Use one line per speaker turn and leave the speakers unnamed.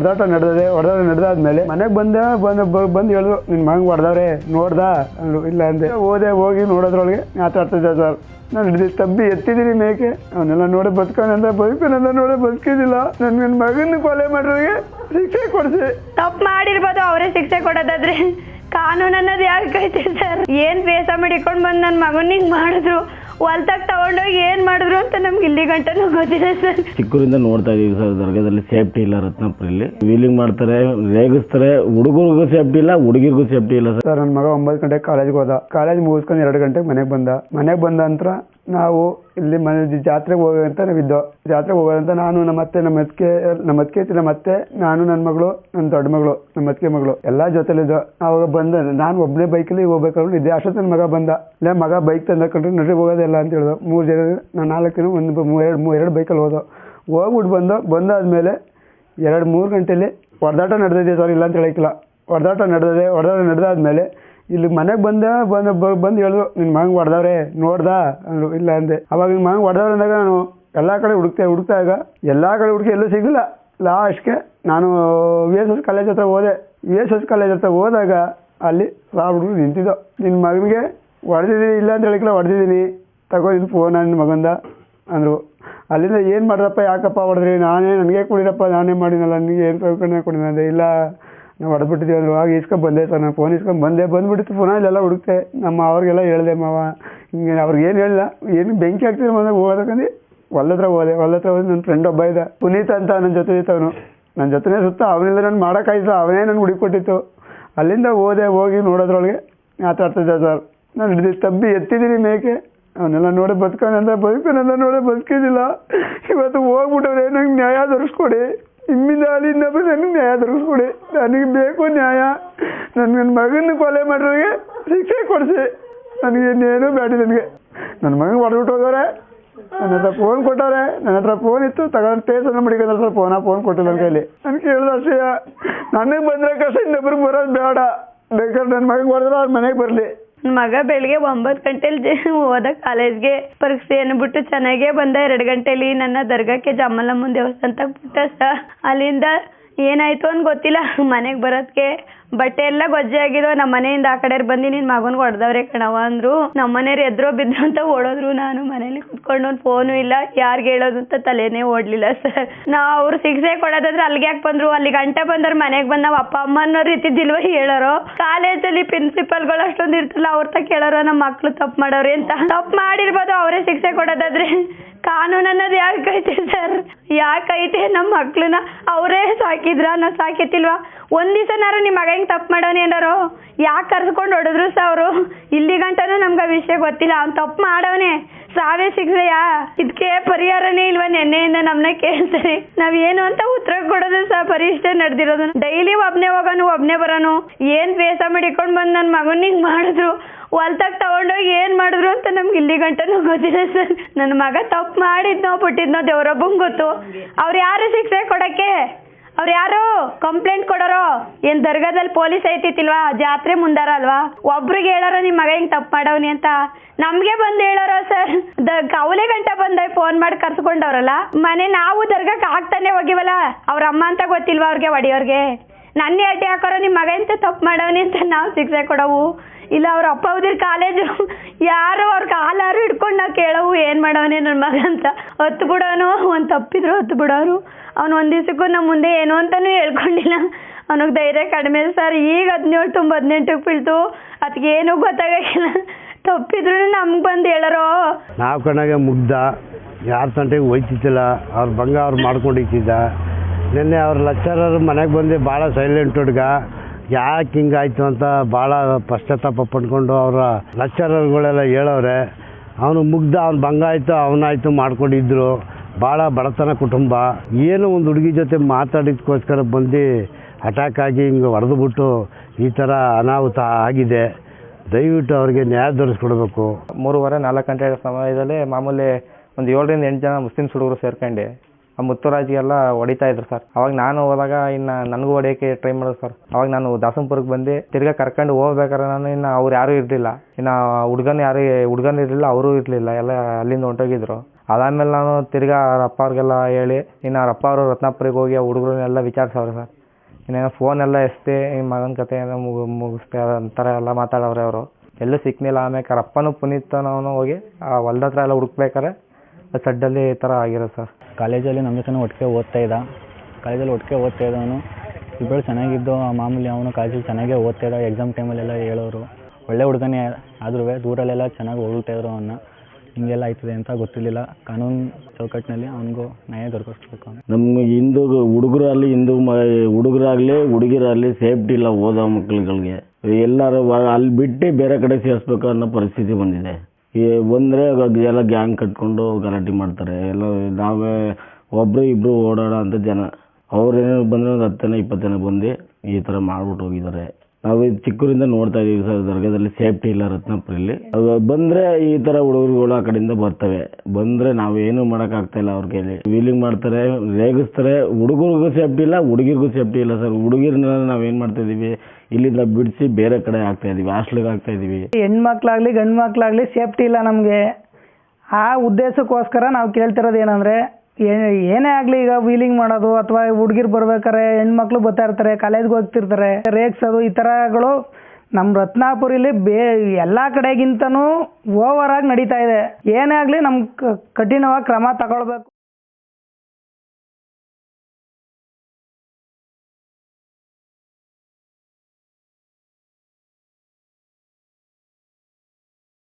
ಹೊಡೆದಾಟ ನಡೆದಿದೆ, ಹೊಡೆದಾಟ ನಡೆದಾದ್ಮೇಲೆ ಮನೆಗೆ ಬಂದೆ, ಬಂದು ಬಂದು ಹೇಳಿದ್ರು ನಿನ್ನ ಮಗಂಗೆ ಹೊಡೆದವ್ರೆ, ನೋಡ್ದ? ಇಲ್ಲ ಅಂದೆ. ಓದೆ ಹೋಗಿ ನೋಡೋದ್ರೊಳಗೆ ಮಾತಾಡ್ತಿದ್ದೆ ಸರ್. ನಾನು ಹಿಡಿದು ತಬ್ಬಿ ಎತ್ತಿದ್ದೀನಿ ಮೇಕೆ. ಅವನ್ನೆಲ್ಲ ನೋಡಿ ಬದುಕೋನಂದ ಬದುಕೋನಂದ ನೋಡಿ ಬದುಕಿದಿಲ್ಲ ನನ್ನ ನನ್ನ ಮಗನ ಕೊಲೆ ಮಾಡೋರಿಗೆ ಶಿಕ್ಷೆ ಕೊಡಿಸಿ.
ತಪ್ಪು ಮಾಡಿರ್ಬೋದು, ಅವರೇ ಶಿಕ್ಷೆ ಕೊಡೋದಾದ್ರೆ. ಕಾನೂನು ಅನ್ನೋದು ಯಾಕೆ ಸರ್? ಏನು ಬೇಸ ಮಾಡಿಕೊಂಡು ಬಂದು ನನ್ನ ಮಗನಿಗೆ ಮಾಡಿದ್ರು? ಹೊಲ್ತಾಗ ತಗೊಂಡೋಗಿ ಏನ್ ಮಾಡಿದ್ರು ಅಂತ ನಮ್ಗೆ ಇಲ್ಲಿ ಗಂಟನೂ ಗೊತ್ತಿಲ್ಲ ಸರ್.
ಚಿಕ್ಕೂರಿಂದ ನೋಡ್ತಾ ಇದೀವಿ ಸರ್ ದರ್ಗದಲ್ಲಿ ಸೇಫ್ಟಿ ಇಲ್ಲ ರತ್ನಪುರಲ್ಲಿ ವೀಲಿಂಗ್ ಮಾಡ್ತಾರೆ ರೇಗಿಸ್ತಾರೆ ಹುಡುಗರಿಗೂ ಸೇಫ್ಟಿ ಇಲ್ಲ ಹುಡುಗಿರ್ಗೂ ಸೇಫ್ಟಿ ಇಲ್ಲ ಸರ್.
ಸರ್ ನನ್ನ ಮಗ ಒಂಬತ್ತು ಗಂಟೆಗೆ ಕಾಲೇಜ್ಗೆ ಹೋದ. ಕಾಲೇಜ್ ಮುಗಿಸ್ಕೊಂಡು ಎರಡು ಗಂಟೆಗೆ ಮನೆಗೆ ಬಂದ. ಮನೆಗೆ ಬಂದ ನಂತರ ನಾವು ಇಲ್ಲಿ ಮನೆ ಜಾತ್ರೆಗೆ ಹೋಗೋದಂತ ನಾವಿದ್ದೋ. ಜಾತ್ರೆಗೆ ಹೋಗೋದಂತ ನಾನು, ನಮ್ಮ ಅತ್ತೆ, ನಮ್ಮ ಅತ್ತಿಗೆ ನಮ್ಮ ಅತ್ತಿಗೆ ನಮ್ಮ ಅತ್ತೆ, ನಾನು, ನನ್ನ ಮಗಳು, ನನ್ನ ದೊಡ್ಡ ಮಗಳು, ನಮ್ಮ ಅತ್ತಿಗೆ ಮಗಳು. ಎಲ್ಲ ಜೊತೆಲಿದ್ದೋ. ಅವಾಗ ಬಂದ, ನಾನು ಒಬ್ಬನೇ ಬೈಕಲ್ಲಿ ಹೋಗ್ಬೇಕಾದ್ರು ಇದ್ದೆ ಅಷ್ಟೊತ್ತು ನನ್ನ ಮಗ ಬಂದ. ಇಲ್ಲ ಮಗ ಬೈಕ್ ತಂದಕೊಂಡ್ರೆ ನಡ್ರಿ ಹೋಗೋದಿಲ್ಲ ಅಂತ ಹೇಳ್ದು ಮೂರು ಜನ ನಾನು ನಾಲ್ಕು ದಿನ ಒಂದು ಎರಡು ಎರಡು ಬೈಕಲ್ಲಿ ಹೋದೋ. ಹೋಗ್ಬಿಟ್ಟು ಬಂದು, ಬಂದಾದ್ಮೇಲೆ ಎರಡು, ಮೂರು ಗಂಟೆಯಲ್ಲಿ ಹೊಡೆದಾಟ ನಡೆದಿದೆ ಸರ್ ಇಲ್ಲ ಅಂತ ಹೇಳಕ್ಕಿಲ್ಲ. ಹೊಡೆದಾಟ ನಡೆದಿದೆ ಹೊಡೆದಾಟ ನಡೆದಾದ್ಮೇಲೆ ಇಲ್ಲಿ ಮನೆಗೆ ಬಂದ, ಬಂದು ಬಂದು ಹೇಳಿದ್ರು ನಿನ್ನ ಮಗಂಗೆ ಹೊಡೆದವ್ರೆ, ನೋಡ್ದ? ಅಂದ್ರು ಇಲ್ಲ ಅಂದೆ. ಅವಾಗ ನಿನ್ನ ಮಗಂಗೆ ಹೊಡೆದವ್ರೆ ಅಂದಾಗ ನಾನು ಎಲ್ಲ ಕಡೆ ಹುಡುಕ್ತೆ ಹುಡುಕ್ತಾಗ ಎಲ್ಲ ಕಡೆ ಹುಡುಕಿ ಎಲ್ಲೂ ಸಿಗಲಿಲ್ಲ. ಲಾಸ್ಟ್ಗೆ ನಾನು ವಿ ಎಸ್ ಎಸ್ ಕಾಲೇಜ್ ಹತ್ರ ಹೋದೆ. ವಿ ಎಸ್ ಎಸ್ ಕಾಲೇಜ್ ಹತ್ರ ಹೋದಾಗ ಅಲ್ಲಿ ರಾ ಹುಡುಗರು ನಿಂತಿದ್ದೋ. ನಿನ್ನ ಮಗನಿಗೆ ಹೊಡೆದಿದ್ದೀನಿ, ಇಲ್ಲ ಅಂತ ಹೇಳಿಕ್ಲ ಹೊಡೆದಿದ್ದೀನಿ. ತಗೊಂಡಿದ್ದು ಫೋನ್ ನನ್ನ ಮಗಂದ, ಅಂದರು. ಅಲ್ಲಿಂದ ಏನು ಮಾಡ್ರಪ್ಪ ಯಾಕಪ್ಪ ಹೊಡೆದ್ರಿ? ನಾನೇ, ನನಗೆ ಕೊಡಿರಪ್ಪ, ನಾನೇ ಮಾಡಿನಲ್ಲ, ನನಗೆ ಏನು ಕೊಡಿದ ಇಲ್ಲ ನಾವು ಹೊಡೆದ್ಬಿಟ್ಟಿದ್ದೀವಿ ಅಂದರು ಆಗ ಇಸ್ಕೊಂಡು ಬಂದೆ ಸರ್. ನಾನು ಫೋನ್ ಇಸ್ಕೊಂಡು ಬಂದೆ ಬಂದ್ಬಿಟ್ಟಿತ್ತು ಪುನಃ ಇಲ್ಲೆಲ್ಲ ಹುಡುಕ್ತೆ. ನಮ್ಮ ಅವ್ರಿಗೆಲ್ಲ ಹೇಳಿದೆ, ಮಾವ, ಹಿಂಗೆ ಅವ್ರಿಗೆ ಏನು ಹೇಳಿಲ್ಲ. ಏನು ಬೆಂಕಿ ಹಾಕ್ತಿದ್ರು ಮನೆ ಹೋಗೋದಕ್ಕಂದು? ಹೊಲ ಹತ್ರ ಹೋದೆ. ಹೊಲ ಹತ್ರ ಹೋಗಿ ನನ್ನ ಫ್ರೆಂಡ್ ಒಬ್ಬ ಇದ್ದ. ಪುನೀತ್ ಅಂತ ನನ್ನ ಜೊತೆ ಇತ್ತು ಅವನು ನನ್ನ ಜೊತೆನೇ ಸುತ್ತ ಅವನಿಲ್ಲ ನಾನು ಮಾಡೋಕ್ಕಾಯ್ತು ಅವನೇ ನನಗೆ ಹುಡುಕೊಟ್ಟಿತ್ತು ಅಲ್ಲಿಂದ ಹೋದೆ, ಹೋಗಿ ನೋಡೋದ್ರೊಳಗೆ ಮಾತಾಡ್ತಿದ್ದೆ ಸರ್. ನಾನು ಹಿಡಿದು ತಬ್ಬಿ ಎತ್ತಿದ್ದೀನಿ ಮೇಕೆ. ಅವನ್ನೆಲ್ಲ ನೋಡಿ ಬದುಕೋನಂದ ಬದುಕಿನಂದ ನೋಡಿ ಬದುಕಿದ್ದಿಲ್ಲ. ಇವತ್ತು ಹೋಗ್ಬಿಟ್ಟವ್ರೆ, ನಂಗೆ ನ್ಯಾಯ ದೊರಕಿಸ್ಕೊಡಿ ಬಂದು ನನಗೆ ನ್ಯಾಯ ದೊರಕಿಸ್ಕೊಡಿ. ನನಗೆ ಬೇಕು ನ್ಯಾಯ. ನನ್ನ ಮಗನ ಕೊಲೆ ಮಾಡೋರಿಗೆ ಶಿಕ್ಷೆ ಕೊಡಿಸಿ. ನನಗೆ ಇನ್ನೇನು ಬೇಡ ನನಗೆ. ನನ್ನ ಮಗನ ಹೊಡೆದ್ಬಿಟ್ಟು ಹೋಗೋರೆ ನನ್ನ ಹತ್ರ ಫೋನ್ ಕೊಟ್ಟವ್ರೆ. ನನ್ನ ಹತ್ರ ಫೋನ್ ಇತ್ತು. ತಗೊಂಡು ಟೇಸನ್ನ ನನ್ನ ಹತ್ರ ಫೋನ ಫೋನ್ ಕೊಟ್ಟಿಲ್ಲ ನನ್ನ ಕೈಲಿ. ನನಗೆ ಕೇಳಿದ ಅಷ್ಟೇ ನನಗೆ ಬಂದರೆ ಕಷ್ಟ ಇನ್ನೊಬ್ರಿಗೆ ಬರೋದು ಬೇಡ. ಬೇಕಾದ್ರೆ ನನ್ನ ಮಗನ ಹೊಡೆದ್ರೆ ಅವ್ರ ಮನೆಗೆ ಬರಲಿ.
ಮಗ ಬೆಳಿಗ್ಗೆ ಒಂಬತ್ತು ಗಂಟೆಲಿ ಹೋದ ಕಾಲೇಜ್ಗೆ. ಪರೀಕ್ಷೆಯನ್ನು ಬಿಟ್ಟು ಚೆನ್ನಾಗೇ ಬಂದ. ಎರಡು ಗಂಟೆಲಿ ನನ್ನ ದರ್ಗಾಕ್ಕೆ ಜಮ್ಮಲಮ್ಮನ ದೇವಸ್ಥಾನದಾಗ ಬಿಟ್ಟ ಅಲ್ಲಿಂದ ಏನಾಯ್ತು ಅಂತ ಗೊತ್ತಿಲ್ಲ. ಮನೆಗೆ ಬರೋದಕ್ಕೆ ಬಟ್ಟೆ ಎಲ್ಲ ಗೊಜ್ಜೆ ಆಗಿರೋ ನಮ್ಮ ಮನೆಯಿಂದ ಆ ಕಡೆ ಬಂದು ನಿನ್ನ ಮಗನ್ ಹೊಡೆದವ್ರೆ ಕಣವ ಅಂದ್ರು. ನಮ್ಮ ಮನೆಯವ್ರು ಎದ್ರೋ ಬಿದ್ರು ಅಂತ ಓಡೋದ್ರು ನಾನು. ಮನೇಲಿ ಕುತ್ಕೊಂಡು ಫೋನು ಇಲ್ಲ. ಯಾರಿಗೆ ಹೇಳೋದು ಅಂತ ತಲೆನೇ ಓಡ್ಲಿಲ್ಲ ಸರ್ ನಾವು ಅವ್ರು ಶಿಕ್ಷೆ ಕೊಡೋದಾದ್ರೆ ಅಲ್ಲಿಗೆ ಯಾಕೆ ಬಂದ್ರು? ಅಲ್ಲಿ ಗಂಟೆ ಬಂದವ್ರು ಮನೆಗೆ ಬಂದು ನಾವು ಅಪ್ಪ, ಅಮ್ಮ ರೀತಿ ದಿಲ್ವ ಹೇಳೋರು. ಕಾಲೇಜಲ್ಲಿ ಪ್ರಿನ್ಸಿಪಲ್ಗಳು ಅಷ್ಟೊಂದು ಇರ್ತಲ್ಲ, ಅವ್ರ ತ ಕೇಳೋರು, ನಮ್ಮ ಮಕ್ಳು ತಪ್ಪು ಮಾಡೋರು ಅಂತ. ತಪ್ಪು ಮಾಡಿರ್ಬೋದು ಅವರೇ ಶಿಕ್ಷೆ ಕೊಡೋದಾದ್ರೆ. ಕಾನೂನು ಅನ್ನೋದು ಯಾಕೈತೆ ಸರ್? ಯಾಕೈತೆ ನಮ್ಮ ಮಕ್ಳನ್ನ ಅವರೇ ಸಾಕಿದ್ರ ನಾವು ಸಾಕಿತಿಲ್ವಾ? ಒಂದ್ ದಿವಸನಾರು ನಿಮ್ಮ ಮಗ ಹೆಂಗ್ ತಪ್ಪು ಮಾಡೋನು ಏನಾರು ಯಾಕೆ ಕರ್ಸ್ಕೊಂಡು ಹೊಡೆದ್ರು ಸರ್ ಅವರು? ಇಲ್ಲಿ ಗಂಟನೂ ನಮ್ಗೆ ವಿಷಯ ಗೊತ್ತಿಲ್ಲ. ಅವ್ನು ತಪ್ಪು ಮಾಡವನೆ. ಸಾವೇ ಶಿಕ್ಷೆಯಾ ಇದಕ್ಕೆ ಪರಿಹಾರನೇ ಇಲ್ವಾ ನೆನ್ನೆಯಿಂದ ನಮ್ನ ಕೇಳ್ತಾರೆ. ನಾವ್ ಏನು ಅಂತ ಉತ್ತರ ಕೊಡೋದು ಸಹ ಪರೀಕ್ಷೆ ನಡೆದಿರೋದು. ಡೈಲಿ ಒಬ್ನೇ ಹೋಗೋನು, ಒಬ್ನೇ ಬರೋನು. ಏನ್ ಬೇಸ ಬಂದ್ ನನ್ ನನ್ನ ಹಿಂಗ್ ಮಾಡಿದ್ರು? ಹೊಲ್ತಾಗ ತಗೊಂಡೋಗಿ ಏನ್ ಮಾಡಿದ್ರು ಅಂತ ನಮ್ಗೆ ಇಲ್ಲಿ ಗಂಟನು ಗೊತ್ತಿಲ್ಲ ಸರ್. ನನ್ನ ಮಗ ತಪ್ಪು ಮಾಡಿದ್ನೋ ಬಿಟ್ಟಿದ್ನೋ ದೇವ್ರೊಬ್ಬಂಗ್ ಗೊತ್ತು. ಅವ್ರು ಯಾರು ಶಿಕ್ಷೆ ಕೊಡಕ್ಕೆ? ಅವ್ರು ಯಾರು ಕಂಪ್ಲೇಂಟ್ ಕೊಡೋರು? ಏನ್ ದರ್ಗಾದಲ್ಲಿ ಪೊಲೀಸ್ ಐತಿತಿಲ್ವಾ ಜಾತ್ರೆ ಮುಂದಾರ ಅಲ್ವಾ? ಒಬ್ರಿಗೆ ಹೇಳಾರ ನಿಮ್ ಮಗ ಹಿಂಗ್ ತಪ್ಪು ಮಾಡವ್ನಿ ಅಂತ. ನಮ್ಗೆ ಬಂದು ಹೇಳೋರು ಸರ್? ಕವಲೆ ಗಂಟ ಬಂದ ಫೋನ್ ಮಾಡಿ ಕರ್ಸ್ಕೊಂಡವ್ರಲ್ಲ. ಮನೆ ನಾವು ದರ್ಗಕ್ ಆಗ್ತಾನೆ ಹೋಗಿವಲ್ಲ, ಅವ್ರ ಅಮ್ಮ ಅಂತ ಗೊತ್ತಿಲ್ವಾ ಅವ್ರಿಗೆ ಹೊಡಿಯೋರ್ಗೆ ನನ್ನ ಅಡ್ಡಿ ಹಾಕೋರು ನಿಮ್ಮ ಮಗ ಎಂತ ತಪ್ಪು ಮಾಡವನಿ ಅಂತ ನಾವು ಶಿಕ್ಷೆ ಕೊಡವು. ಇಲ್ಲ, ಅವ್ರ ಅಪ್ಪ ಉದಿರ್ ಕಾಲೇಜು, ಯಾರು ಅವ್ರ ಕಾಲಾರು ಹಿಡ್ಕೊಂಡು ನಾವು ಕೇಳವು, ಏನು ಮಾಡವನೆ ನನ್ನ ಮಗ ಅಂತ. ಹೊತ್ತು ಬಿಡೋನು, ಒಂದು ತಪ್ಪಿದ್ರು ಹೊತ್ತು ಬಿಡೋರು. ಅವ್ನು ಒಂದು ದಿವ್ಸಕ್ಕೂ ನಮ್ಮ ಮುಂದೆ ಏನು ಅಂತಲೂ ಹೇಳ್ಕೊಂಡಿಲ್ಲ. ಅವನಿಗೆ ಧೈರ್ಯ ಕಡಿಮೆ ಸರ್, ಈಗ ಹದಿನೇಳು ತುಂಬ ಹದಿನೆಂಟಕ್ಕೆ ಬೀಳ್ತು. ಅದಕ್ಕೆ ಏನೂ ಗೊತ್ತಾಗಿಲ್ಲ ತಪ್ಪಿದ್ರು ನಮ್ಗೆ ಬಂದು ಹೇಳರೋ?
ನಾವು ಕಣ್ಣಾಗೆ ಮುಗ್ದ, ಯಾರ ತಂಟೆಗೆ ಹೋಯ್ತಿದ್ದಿಲ್ಲ, ಅವ್ರ ಭಂಗ ಅವ್ರು ಮಾಡ್ಕೊಂಡಿದ್ದ ನಿನ್ನೆ ಅವ್ರ ಲೆಕ್ಚರರ್ ಮನೆಗೆ ಬಂದು ಭಾಳ ಸೈಲೆಂಟ್ ಹುಡ್ಗ, ಯಾಕೆ ಹಿಂಗಾಯ್ತು ಅಂತ ಭಾಳ ಪಶ್ಚಾತ್ತಾಪ ಪಡ್ಕೊಂಡು ಅವರ ಲೆಕ್ಚರರ್ಗಳೆಲ್ಲ ಹೇಳವ್ರೆ. ಅವನು ಮುಗ್ದ, ಅವ್ನ ಭಂಗ ಆಯಿತು ಅವನಾಯ್ತು ಮಾಡ್ಕೊಂಡಿದ್ರು. ಭಾಳ ಬಡತನ ಕುಟುಂಬ. ಏನೋ ಒಂದು ಹುಡುಗಿ ಜೊತೆ ಮಾತಾಡಿದ್ಕೋಸ್ಕರ ಬಂದು ಅಟ್ಯಾಕ್ ಆಗಿ ಹಿಂಗೆ ಹೊಡೆದ್ಬಿಟ್ಟು ಈ ಥರ ಅನಾಹುತ ಆಗಿದೆ. ದಯವಿಟ್ಟು ಅವರಿಗೆ ನ್ಯಾಯ ದೊರಕಿಸ್ಕೊಡ್ಬೇಕು
ಮೂರುವರೆ, ನಾಲ್ಕು ಗಂಟೆ ಸಮಯದಲ್ಲಿ ಮಾಮೂಲಿ ಒಂದು ಏಳರಿಂದ ಎಂಟು ಜನ ಮುಸ್ಲಿಮ್ಸ್ ಹುಡುಗರು ಸೇರ್ಕೊಂಡು ಆ ಮುತ್ತುರಾಜ್ಗೆಲ್ಲ ಹೊಡಿತಾ ಇದ್ರು ಸರ್. ಅವಾಗ ನಾನು ಹೋದಾಗ ಇನ್ನು ನನಗೂ ಹೊಡೆಯೋಕೆ ಟ್ರೈ ಮಾಡೋದು ಸರ್. ಅವಾಗ ನಾನು ದಾಸಂಪುರಕ್ಕೆ ಬಂದು ತಿರ್ಗಾ ಕರ್ಕೊಂಡು ಹೋಗ್ಬೇಕಾದ್ರೆ ನಾನು ಇನ್ನು ಅವ್ರು ಯಾರೂ ಇರಲಿಲ್ಲ. ಇನ್ನು ಹುಡುಗನ ಯಾರು, ಹುಡುಗನ ಇರಲಿಲ್ಲ, ಅವರೂ ಇರಲಿಲ್ಲ. ಎಲ್ಲ ಅಲ್ಲಿಂದ ಹೊಂಟೋಗಿದ್ರು. ಅದಾದಮೇಲೆ ನಾನು ತಿರ್ಗಾ ಅವ್ರ ಅಪ್ಪ ಅವ್ರಿಗೆಲ್ಲ ಹೇಳಿ ಇನ್ನು ಅವ್ರ ಅಪ್ಪ ಅವರು ರತ್ನಾಪುರಿಗೆ ಹೋಗಿ ಆ ಹುಡುಗರನ್ನೆಲ್ಲ ವಿಚಾರಿಸವ್ರೆ ಸರ್. ಇನ್ನೇನೋ ಫೋನ್ ಎಲ್ಲ ಎಸ್ತಿ ಮಗನ ಕತೆ ಏನೋ ಮುಗು ಮುಗಿಸ್ತೆ, ಅಂತಾರ ಎಲ್ಲ ಮಾತಾಡವ್ರೆ ಅವರು. ಎಲ್ಲೂ ಸಿಕ್ನಿಲ್ಲ, ಆಮೇಲೆ ಅಪ್ಪನೂ ಪುನೀತನವನು ಹೋಗಿ, ಆ ಹೊಲ್ದ ಹತ್ರ ಎಲ್ಲ ಹುಡುಕ್ಬೇಕಾರೆ ಸಡ್ಡಲ್ಲಿ ಈ ಥರ ಆಗಿರೋದು ಸರ್.
ಕಾಲೇಜಲ್ಲಿ ನಮ್ಮ ಜೊತೆ ಒಟ್ಟಿಗೆ ಓದ್ತಾ ಇದ್ದ. ಕಾಲೇಜಲ್ಲಿ ಒಟ್ಟಿಗೆ ಓದ್ತಾ ಇದ್ದವನು. ಇಬ್ಬರು ಚೆನ್ನಾಗಿದ್ದು ಮಾಮೂಲಿ ಅವನು ಕಾಲೇಜಲ್ಲಿ ಚೆನ್ನಾಗೇ ಓದ್ತಾ ಇದ್ದ ಎಕ್ಸಾಮ್ ಟೈಮಲ್ಲೆಲ್ಲ ಹೇಳೋರು. ಒಳ್ಳೆ ಹುಡುಗನೇ ಆದ್ರೂ ದೂರಲ್ಲೆಲ್ಲ ಚೆನ್ನಾಗಿ ಹೊಗಳ್ತಾ ಇದ್ರು ಅವನ್ನ. ಹಿಂಗೆಲ್ಲ ಆಯ್ತದೆ ಅಂತ ಗೊತ್ತಿರಲಿಲ್ಲ. ಕಾನೂನು ಚೌಕಟ್ಟಿನಲ್ಲಿ ಅವನಿಗೂ ನ್ಯಾಯ ದೊರಕಿಸ್ಬೇಕು
ನಮ್ಗೆ ಹಿಂದೂ ಹುಡುಗರಲ್ಲಿ ಹಿಂದೂ ಮ, ಹುಡುಗರಾಗಲಿ, ಹುಡುಗಿರಾಗಲಿ ಸೇಫ್ಟಿ ಇಲ್ಲ ಓದೋ ಮಕ್ಳುಗಳಿಗೆ. ಎಲ್ಲರೂ ಅಲ್ಲಿ ಬಿಟ್ಟು ಬೇರೆ ಕಡೆ ಸೇರಿಸ್ಬೇಕು ಅನ್ನೋ ಪರಿಸ್ಥಿತಿ ಬಂದಿದೆ. ಈ ಬಂದರೆ ಎಲ್ಲ ಗ್ಯಾಂಗ್ ಕಟ್ಕೊಂಡು ಗಲಾಟೆ ಮಾಡ್ತಾರೆ. ಎಲ್ಲ ನಾವೇ ಒಬ್ಬರು ಇಬ್ಬರು ಓಡಾಡೋ ಅಂಥ ಜನ. ಅವ್ರೇನೋ ಬಂದರೆ ಒಂದು ಹತ್ತು ಜನ ಇಪ್ಪತ್ತು ಜನ ಬಂದು ಈ ಥರ ಮಾಡ್ಬಿಟ್ಟು ಹೋಗಿದ್ದಾರೆ. ನಾವು ಇದು ಚಿಕ್ಕೂರಿಂದ ನೋಡ್ತಾ ಇದ್ದೀವಿ ಸರ್, ದರ್ಗಾದಲ್ಲಿ ಸೇಫ್ಟಿ ಇಲ್ಲ ರತ್ನಪುರಲ್ಲಿ ಅದು ಬಂದರೆ ಈ ಥರ ಹುಡುಗರುಗಳು ಆ ಕಡೆಯಿಂದ ಬರ್ತವೆ. ಬಂದರೆ ನಾವೇನು ಮಾಡೋಕ್ಕಾಗ್ತಾ ಇಲ್ಲ ಅವ್ರ ಕೈಲಿ. ವೀಲಿಂಗ್ ಮಾಡ್ತಾರೆ, ರೇಗಿಸ್ತಾರೆ. ಹುಡುಗರಿಗೂ ಸೇಫ್ಟಿ ಇಲ್ಲ, ಹುಡುಗಿರಿಗೂ ಸೇಫ್ಟಿ ಇಲ್ಲ ಸರ್. ಹುಡುಗಿರ್ನೆಲ್ಲ ನಾವೇನು ಮಾಡ್ತಾ ಇದ್ದೀವಿ ಇಲ್ಲಿಂದ ಬಿಡಿಸಿ ಬೇರೆ ಕಡೆ ಆಗ್ತಾ ಇದೀವಿ ಹಾಸ್ಟ್ಲಿಗೆ ಆಗ್ತಾ ಇದೀವಿ.
ಹೆಣ್ಮಕ್ಳಾಗ್ಲಿ ಗಂಡು ಮಕ್ಳಾಗ್ಲಿ ಸೇಫ್ಟಿ ಇಲ್ಲ ನಮಗೆ. ಆ ಉದ್ದೇಶಕ್ಕೋಸ್ಕರ ನಾವು ಕೇಳ್ತಿರೋದು ಏನಂದರೆ ಏನೇ ಆಗಲಿ ಈಗ ವೀಲಿಂಗ್ ಮಾಡೋದು ಅಥವಾ ಹುಡುಗಿರು ಬರ್ಬೇಕಾರೆ ಹೆಣ್ಮಕ್ಳು ಬರ್ತಾ ಇರ್ತಾರೆ ಕಾಲೇಜ್ಗೆ ಹೋಗ್ತಿರ್ತಾರೆ, ರೇಗ್ಸೋದು ಈ ಥರಗಳು ನಮ್ಮ ರತ್ನಾಪುರಿಲಿ ಬೇ, ಎಲ್ಲ ಕಡೆಗಿಂತನೂ ಓವರ್ ಆಗಿ ನಡೀತಾ ಇದೆ. ಏನೇ ಆಗಲಿ ನಮ್ಮ ಕಠಿಣವಾಗಿ ಕ್ರಮ ತಗೊಳ್ಬೇಕು.